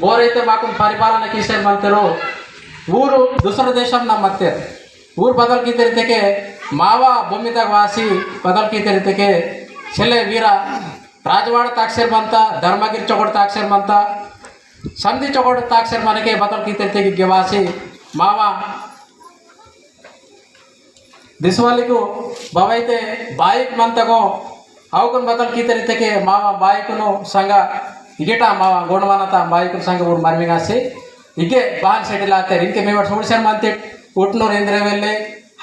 वोरते परपाल की ऊर दुसर देश नमे ऊर बदल की तरीते के मावा भूमि तक वासी बदल की तरीते के चले वीर राजवाड़ ताक्षर बनता धर्मगिर चौकड़ ताक्षर बनता संधि चौकड़ ताक्षर मन के बदल की तरीते के वासी मावा दिशवाली को बवैते बाईक मंतको अवकन बदल की तरीते के मावा बाईक संघ ಇಂಗೆಟ ಅಮ್ಮ ಗೋಣವಾನತ ಅಂಬಾಯಿಕರ ಸಂಘ ಊರು ಮರ್ಮಿಗಾಸಿ ಹೀಗೆ ಬಾನ್ ಸೆಡಿಲ್ ಆತಾರೆ ಇಂಕೆ ಮೇವ ಸೋಡಿಸರ್ ಮಂತಿಟ್ ಉಟ್ನೂರು ಇಂದ್ರವೆಲ್ಲೆ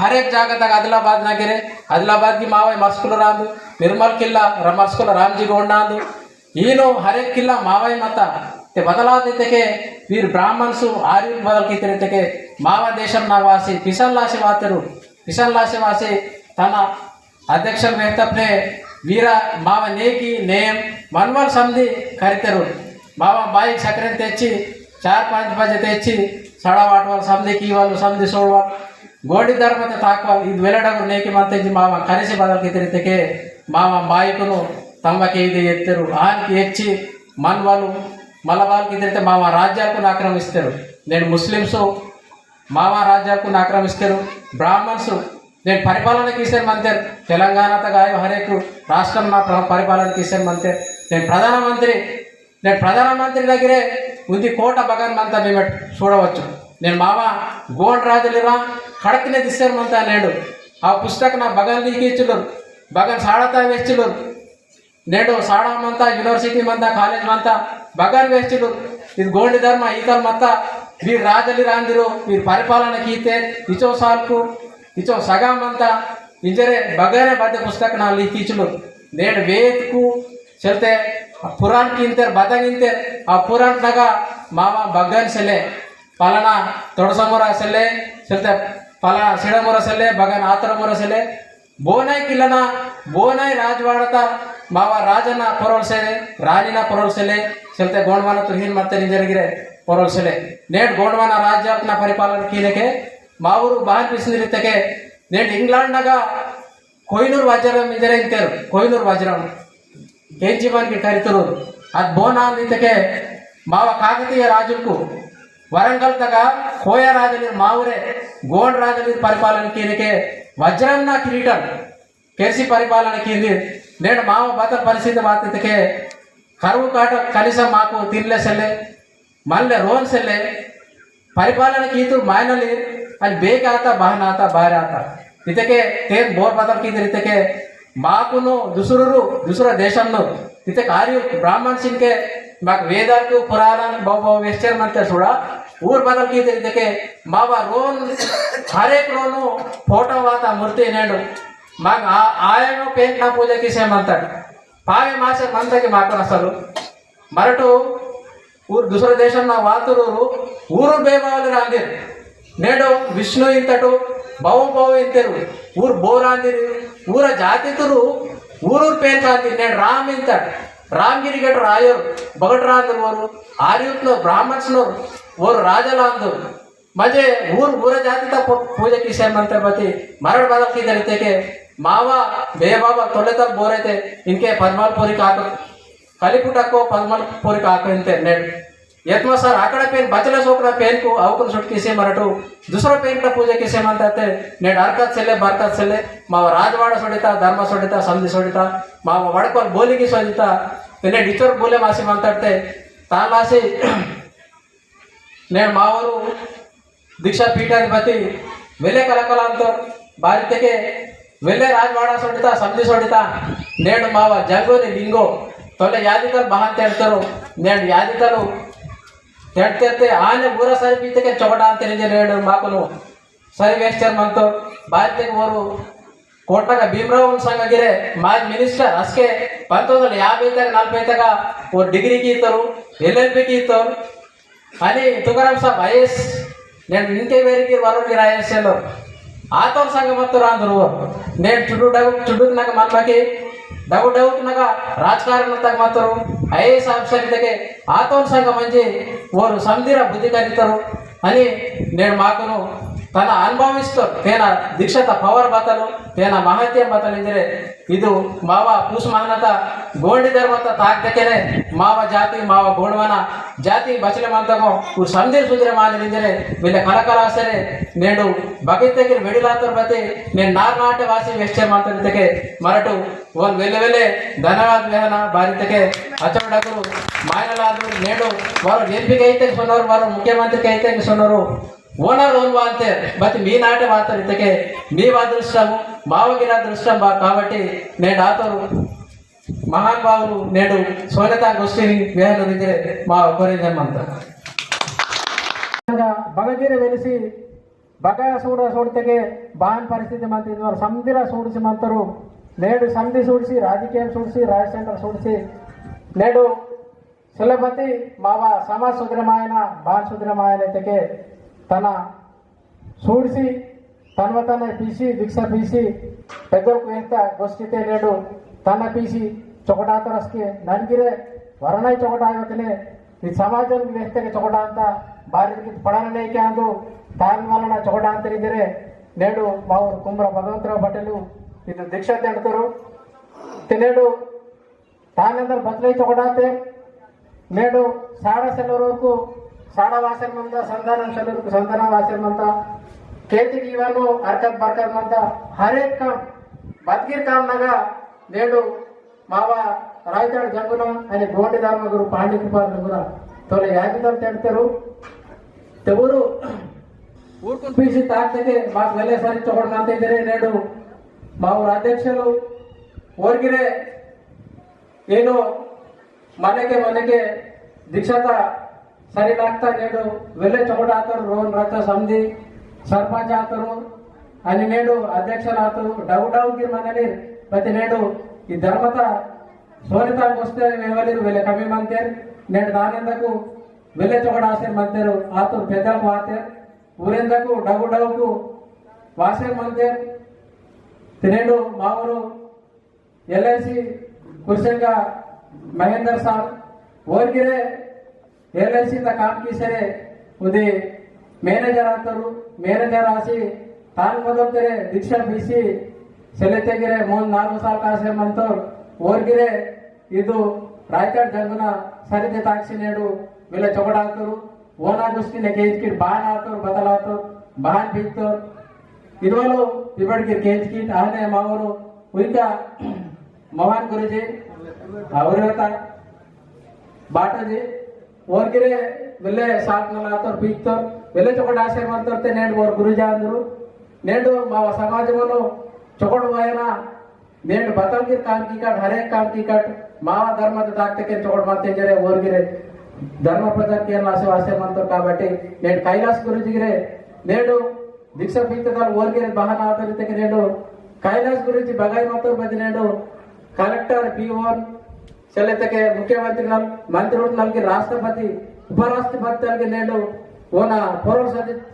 ಹರೇಕ್ ಜಾಗದಾಗ ಆದಿಲಾಬಾದ್ ನಾಗಿರೆ ಆದಿಲಾಬಾದ್ಗೆ ಮಾವ ಮರ್ಸ್ಕುಲ ರಾಂದು ನಿರ್ಮಲ್ ಕಿಲ್ಲ ಮರ್ಸ್ಕುಲ ರಾಮ್ಜಿ ಗೋಂಡ ಅಂದು ಏನು ಹರೇಕ್ ಕಿಲ್ಲ ಮಾವಯ್ ಮತ ते बदलाते तके वीर ब्राह्मणसु आर्य बदल की तेरे तके मावा देशम नावासी पिसल लाशे वातेरु पिसल लाशे वासे थाना अध्यक्ष मेहतप ने वीरा मावा ने की नेम మన్వల్ సంధి కరితరు మావ బాయికి సకరం తెచ్చి చార్ పాంచ్ బజೆ తెచ్చి సడా వాటవాళ్ళు సంధికి వాళ్ళు సంధి సోడవాళ్ళు ಗೋಡಿ ಧರ್ಮದ ತಾಕ್ವಾಲ್ ಇದು ವೆಲಡಗರು ನೇಕಿ ಮಂತೆಂಜಿ ಮಾವ ಕರೆಸಿ ಬದಲ್ಕಿತರಿತಕ್ಕೆ ಮಾವ ಬಾಯಿಕನು తమకి ఇది ఎత్తారు ఆయనకి ఎచ్చి మన్వాళ్ళు మలబాల్కి ఎదిరితే మామ రాజ్యాలకు ఆక్రమిస్తారు నేను ముస్లిమ్స్ మామ రాజ్యాలకు ఆక్రమిస్తారు బ్రాహ్మణ్స్ నేను పరిపాలనకి ఇస్తాను మంతే తెలంగాణతో గాయ హరేకు రాష్ట్రం నా ప్ర- పరిపాలనకి ఇస్తాను మంతే నేను ప్రధానమంత్రి నేను ప్రధానమంత్రి దగ్గరే ఉంది కోట భగన్ మేము చూడవచ్చు. నేను మామ గోల్డ్ రాజులిరా కడకనే దిస్తారు నేడు. ఆ పుస్తక నా భగన్ లీకి ఇచ్చులు భగన్ సాడతా వేస్తులు నేడు సాడమంతా యూనివర్సిటీ మంతా కాలేజ్ మంతా బగాన్ వేస్తులు ఇది గోల్డ్ ధర్మ ఈతలు మత్త వీరు రాజలి రాందిరు మీరు పరిపాలన కీతే ఇచో సార్కు ఇచో సగామంతా ఇంజరే బగానే బద్ద పుస్తక నా లీకిచులు నేడు వేద్కు ಚಲತೆ ಪುರಾಣ ಕಿಂತ ಬದಂಗಿಂತ ಆ ಪುರಾಣದಾಗ ಮಾವ ಬಗ್ಗನ್ ಸೆಲೆ ಪಲನ ತೊಡಸಮುರ ಸೆಲೆ ಚಲತೆ ಪಲ ಸಿಡಮುರ ಸೆಲೆ ಬಗನ್ ಆತರ ಮುರ ಸೆಲೆ ಬೋನೈ ಕಿಲ್ಲನ, ಬೋನಾಯ್ ರಾಜವಾಡತ ಮಾವ ರಾಜನ ಪೊರೊಳ್ಸೆಲೆ ರಾಣಿನ ಪೊರೊಳ್ಸೆಲೆ ಚಲತೆ ಗೋಂಡವಾನ ತುಹೀನ್ ಮತ್ತೆ ನಿಂಜನಗಿರೆ ಪೊರೊಳ್ಸೆಲೆ ನೇಟ್ ಗೋಂಡವಾನ ರಾಜ್ಯನ ಪರಿಪಾಲನೆ ಕೀಲಕ್ಕೆ ಮಾವೂರು ಬಾನ್ ಬಿಸಿನಿರ್ತಕ್ಕೆ ನೇಟ್ ಇಂಗ್ಲಾಂಡ್ನಾಗ ಕೊಯ್ನೂರು ವಾಜ್ಯರಾಮ್ ಇಂಜರೇ ಇಂತೇರು, ಕೊಯ್ನೂರು ವಾಜ್ಯರಾಮ್ కేజీవన్కి కరితురు అది బోనాందితకే మావ కాకతీయ రాజులకు వరంగల్ తగ కోయ రాజులు మావురే గోండ్ రాజులు పరిపాలన కీనకే వజ్రం నా కిరీటం కెరిసి పరిపాలన కింది నేను మావ బతల పరిస్థితి బాధ్యతకే కరువు కాట కనీసం మాకు తినలే సెల్లే మళ్ళీ రోన్ సెల్లే పరిపాలన కీతు మాయనలి అని ಬೇಗ ಆತ ಬಹನ ಆತ ಬಾರಿ ಆತ ಇದಕ್ಕೆ ತೇನ್ ಬೋರ್ ಬದಲ್ ಕೀದ್ರ ಇದಕ್ಕೆ మాకును దుసురు దుసుర దేశంలో ఇతే కార్య బ్రాహ్మణ్ సింగ్కే మాకు వేదాలకు పురాణాలు బాబా వేస్తారు అంతే చూడ? ఊరు బదలకి ఇదకే బాబా రోన్ హరేక్ రోను ఫోటో వాత మృతి నేడు. మాకు ఆయన పేరు నా పూజకి తీసేయమంటాడు పావే మాసే మంతకి మాకు అసలు. మరటు ఊరు దుసర దేశం నా వాతురూరు ఊరు బేబావలి రాందిరు నేడు విష్ణు ఇంతటు భవం భవం ఇంతరు ఊరు బోరాంది ఊర జాతితులు ఊరూరు పేర్చాంది నేను రామ్ ఇంతాడు రామ్గిరి గడ్డ రాయరు భగట్రాంధ్ర వారు ఆర్యులో బ్రాహ్మణ్స్లో ఓరు రాజలాంధు మధ్య ఊరు ఊర జాతి తప్ప పూజ చేశారు మంత్రపతి మరణ బదలకి తెలితే మావా బేబాబ తొలిత బోరైతే ఇంకే పద్మాలపూరి కాక కలిపుటకో పద్మాలపూరి కాక ఇంతే నేను ಎತ್ವಾ ಸರ್ ಆ ಕಡೆ ಪೇನ್ ಬಚಲ ಸೋಕನ ಪೇನ್ ಕು ಅವಕನ ಸುಟ್ ಕಿಸೆ ಮರಟು दूसरा ಪೇನ್ ಕ ಪೂಜೆ ಕಿಸೆ ಮಂತಾತೆ ನೆ ಡಾರ್ಕಾತ್ ಸೆಲ್ಲೆ ಬಾರ್ಕಾತ್ ಸೆಲ್ಲೆ ಮಾವ ರಾಜವಾಡ ಸೊಡಿತಾ ಧರ್ಮ ಸೊಡಿತಾ ಸಂಧಿ ಸೊಡಿತಾ ಮಾವ ವಡಕೋಲ್ ಬೋಲಿಗೆ ಸೊಡಿತಾ ನೆ ಡಿಚರ್ ಬೋಲೆ ಮಾಸಿ ಮಂತಾಡ್ತೆ ತಾಲಾಸಿ ನೆ ಮಾವರು ದೀಕ್ಷಾ ಪೀಠಾಧಿಪತಿ ವೆಲೆ ಕಲಕಲ ಅಂತ ಭಾರತಕ್ಕೆ ವೆಲೆ ರಾಜವಾಡ ಸೊಡಿತಾ ಸಂಧಿ ಸೊಡಿತಾ ನೇಡು ಮಾವ ಜಂಗೋನಿ ಲಿಂಗೋ ತೊಲೆ ಯಾದಿತರು ಮಹಾಂತ ಹೇಳ್ತಾರು ನೇಡು ಯಾದಿತರು ఎడితే ఆయన ఊర సరిపితకే చొకటాన్ని తెలియజేయలేడు మాకును సరివేస్తారు మనతో భారతీయ ఓరు కోటక భీమరావు సంగగిరే మా మినిస్టర్ అస్కే పంతొమ్మిది వందల యాభై తగ్గ నలభై తగ్గ ఓ డిగ్రీకి ఇస్తారు ఎల్ఎల్పికి ఇస్తారు అని తుకారాం సాబ్ ఐఎస్ నేను ఇంటి వేరికి వరకు రాయేసాను ఆతోర్ సంఘమత్తు రాందరు నేను చుట్టూ చుట్టూ నాకు మనకి డబుల్ డౌట్ ఉన్నగా రాజకారణ తగ్గ మాత్రం ఐఏఎస్ ఆఫీసర్ తగ్గే ఆతోన్ సంఘం మంచి వారు సంధిర బుద్ధి కలుగుతారు అని నేను మాకును ತನ್ನ ಅನುಭವಿಸ್ತು ತೇನ ದೀಕ್ಷತ ಪವರ್ ಬತ್ತಲು ತೇನ ಮಹತ್ಯ ಬತ್ತಲು ಇದ್ರೆ ಇದು ಮಾವ ಪೂಸ್ ಮಹನತ ಗೋಂಡಿ ಧರ್ಮತ ತಾಕ್ದಕ್ಕೆನೆ ಮಾವ ಜಾತಿ ಮಾವ ಗೋಣವನ ಜಾತಿ ಬಚಲೆ ಮಂತಗೋ ಇವ್ರು ಸಂದಿರ್ ಸುಂದಿರ ಮಾಲಿದ್ರೆ వీళ్ళ కలకలాసరే నేడు భగత్ దగ్గర వెడిలాతర్ బతి నేను నార్నాట వాసి వెచ్చే మాత్రతకే మరటు వాళ్ళు వెళ్ళే వెళ్ళే ధనవాద్ వేహన భారతకే అచ్చడగురు మాయనలాదు నేడు వారు ఎంపిక అయితే సొన్నారు వారు ముఖ్యమంత్రికి అయితే సొన్నారు ఓనర్ ఓన్ వాంతే బతి మీ నాటి వాతరితకే మీ అదృష్టము మావగిన అదృష్టం బా కాబట్టి నేడు ఆతరు మహానుభావులు నేడు సోనతా గోష్ఠిని వేహన మా కొరింజమంతా ಬಗದಿರ ವೆಲಿಸಿ ಬಗ ಸೂಡ ಸೂಡ್ತೆಗೆ ಬಾನ್ ಪರಿಸ್ಥಿತಿ ಮಂತಿದ್ವರು ಸಂಧಿರ ಸೂಡಿಸಿ ಮಂತರು నేడు సంధి సూడిసి రాజకీయం సూడిసి రాజశేఖర్ సూడిసి నేడు సులభతి మావ సమాజ సుగ్రమాయన బాన్ సుగ్రమాయన తెగే తన సూడిసి తన తన పీసి దీక్ష పీసి పెద్దలకు ఎంత గోష్ఠితే నేడు తన పీసి ಚೊಕಟಾತರಸ್ಗೆ ನನಗಿರೆ ವರಣೈ ಚೊಕಟಾಗತ್ತನೆ ಈ ಸಮಾಜದ ವ್ಯವಸ್ಥೆಗೆ ಚೊಕಟ ಅಂತ ಭಾರತಕ್ಕೆ ಪಡನಲೇಕೆ ಅಂದು ತಾನ್ ವಲನ ಚೊಕಟ ಅಂತರಿದ್ದರೆ నేడు మా ఊరు కుమ్ర భగవంతరావు బట్టలు ఇది దీక్ష తిడతారు తినేడు తానందరు బతులై చొకటాతే నేడు సాడ సెల్లూరు వరకు సాడ వాసనమంత సంధానం సెల్లూరుకు సంధానం కేతికి బర్కత్ మంత హరేక్ కామ్. బతికిర్ కామ్ నగా నేడు మావ రాయతాడు జంగున అని గోండి ధర్మగురు గురు కూడా తొలి యాజితం తిడతారు. ఎవరు ఊరుకుని పీసి తాకితే మాకు వెళ్ళే సరించకూడదు అంత ఇద్దరే నేడు మా ఊరు అధ్యక్షులు ఊరికిరే నేను మనకే మనకే దీక్షత సరిలాగ్తా నేడు విలేజ్ చోట ఆతరు రోన్ రత సంధి సర్పంచ్ ఆతరు అని నేడు అధ్యక్షులు ఆతరు డౌ డౌకి మనని ప్రతి నేడు ఈ ధర్మత సోనితానికి వస్తే వేవలేరు వీళ్ళ కమ్మి మంతేరు. నేడు దానిందకు విలేజ్ చోట ఆసేరు మంతేరు. ఆతురు పెద్దకు ఆతేరు ఊరిందకు డౌ డౌకు వాసే మంతేరు. తినేడు మా ఊరు ఎల్ఐసి కురిసంగా మహేందర్ సార్. ఓరికిరే L I ಸಿಂದ com ಕೀಸರೆ ಉದಿ manager ಆಗ್ತಾರು manager ಆಸಿ ತಾನು ಮೊದಲ್ತಾರೆ ದೀಕ್ಷಾ ಬೀಸಿ ಸೆಲೆ ತೆಗಿರೆ ಮೂರ್ ನಾಲ್ಕು ಸಾಲ ಕಾಸೆ ಮಂತವ್ರು ಓರ್ಗಿರೆ ಇದು ರಾಯ್ತಾಡ್ ಜಂಗುನ ಸರಿದೆ ತಾಕ್ಸಿ నేడు వీళ్ళ చొకడాతారు ఓనా గుస్తిన కేజ్కి బాన్ ఆతారు బదలాతారు బాన్ బీక్తారు ఇరువలు ఇప్పటికి కేజ్కి ఆనే మావరు ఇంకా ಮಹಾನ್ ಗುರುಜಿ ಅವ್ರಿಗೆ ಬೆಲೆ ಸಾಕ್ನಲ್ಲ ಆತವ್ರು ಬೀಗ್ತವ್ರು ಬೆಲೆ ಚೊಕೊಂಡು ಆಸೆ ಮಾಡ್ತಾರ್ತೆ ನೇಂಡು ಅವ್ರ ಗುರುಜ ಅಂದರು ನೇಂಡು మా సమాజంలో చొకడు పోయిన నేడు బతంగిర్ కాంకి కాట్ హరే కాంకి కాట్ మావ ధర్మత దాక్తకే చొకడు మంతేజరే ఓరిగిరే ధర్మ ప్రజలకి ఏం ఆశీర్వాసం కాబట్టి నేడు కైలాస్ గురుజీగిరే నేడు దీక్ష పీతకాలు ఓరిగిరే బహనాథరితకి నేడు కైలాస్ గురించి బగాయి మొత్తం నేడు కలెక్టర్ పిఓన్ చెల్లెతకే ముఖ్యమంత్రి నల్ మంత్రులు నల్కి రాష్ట్రపతి ఉపరాష్ట్రపతి నేడు ఓన ಪೌರ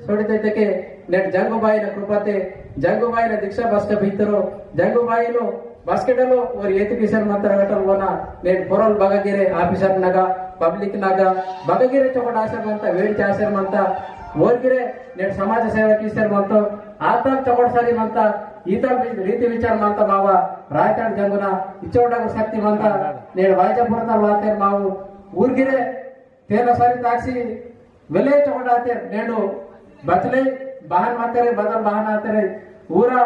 ಸೊಡಿತೈತಕ್ಕೆ ನೆಟ್ ಜಂಗುಬಾಯಿನ ಕೃಪತೆ ಜಂಗುಬಾಯಿನ ದೀಕ್ಷಾ ಬಸ್ಕ ಬೀತರು ಜಂಗುಬಾಯಿನು ಬಾಸ್ಕೆಟಲು ಓರ್ ಏತಿ ಪಿಸರ್ ಮಂತ್ರ ಗಟಲ್ ಓನ ನೆಟ್ ಪೊರಲ್ ಬಗಗಿರೆ ಆಫೀಸರ್ ನಗ ಪಬ್ಲಿಕ್ ನಗ ಬಗಗಿರೆ ಚೊಕಟ ಆಸರ್ ಮಂತ ವೇಡಿ ಆಸರ್ ಮಂತ ಓರ್ಗಿರೆ ನೆಟ್ ಸಮಾಜ ಸೇವೆ ಕೀಸರ್ ಮಂತ ಆತಲ್ ಚೊಕಟ ಸರಿ ఈత రీతి విచారమంతా మావ రాయటాడు జంగున ఇచ్చోటకు శక్తి మంత. నేను వాయిచపురత వాతే మావు. ఊరికిరే తేలసరి తాక్సి వెళ్ళే చోటాతే నేను బతలే బాహన్ మాతరే బదం బాహన్ ఆతరే ఊరా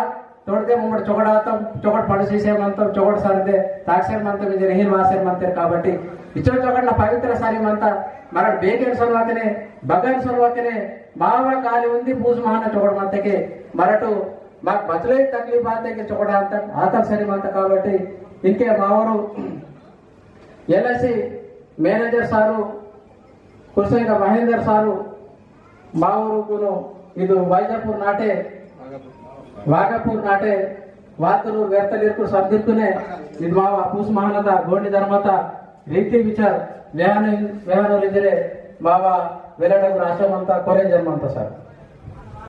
తోడితే ముమ్మడి చొగడాతాం చొగడు పడు చేసేమంతం చొగడు సరిదే తాక్సేమంతం ఇది రహీన్ వాసేమంతారు కాబట్టి. ఇచ్చో చొగడిన పవిత్ర సరిమంతా మర ಬೇಗೇನ್ ಸಲುವಾತನೆ ಬಗನ್ ಸಲುವಾತನೆ ಮಾವ కాలి ఉంది ಪೂಜ ಮಹಾನ ಚೊಗಡ ಮತ್ತಕ್ಕೆ మరటు మాకు బతులే తక్లీఫ్ ఆతకి చొగడ అంత ఆత సరి మంత కాబట్టి ఇంకే మావరు LIC manager sir కుర్సైన Mahender sir మా ఊరుకును ಇದು ವೈಜಾಪುರ್ ನಾಟೆ ವಾಗಪುರ್ ನಾಟೆ ವಾತರು ವ್ಯರ್ಥಲಿರ್ಕು ಸಂದಿರ್ಕುನೆ ಇದು ಮಾವ ಪೂಸ್ ಮಹಾನದ ಗೋಣಿ ಧರ್ಮತ ರೀತಿ ವಿಚಾರ ವ್ಯಾಹನ ವ್ಯಾಹನರಿದ್ದರೆ ಮಾವ ವೆಲಡಗು ರಾಷ್ಟ್ರಮಂತ ಕೊರೆ ಜನ್ಮಂತ ಸರ್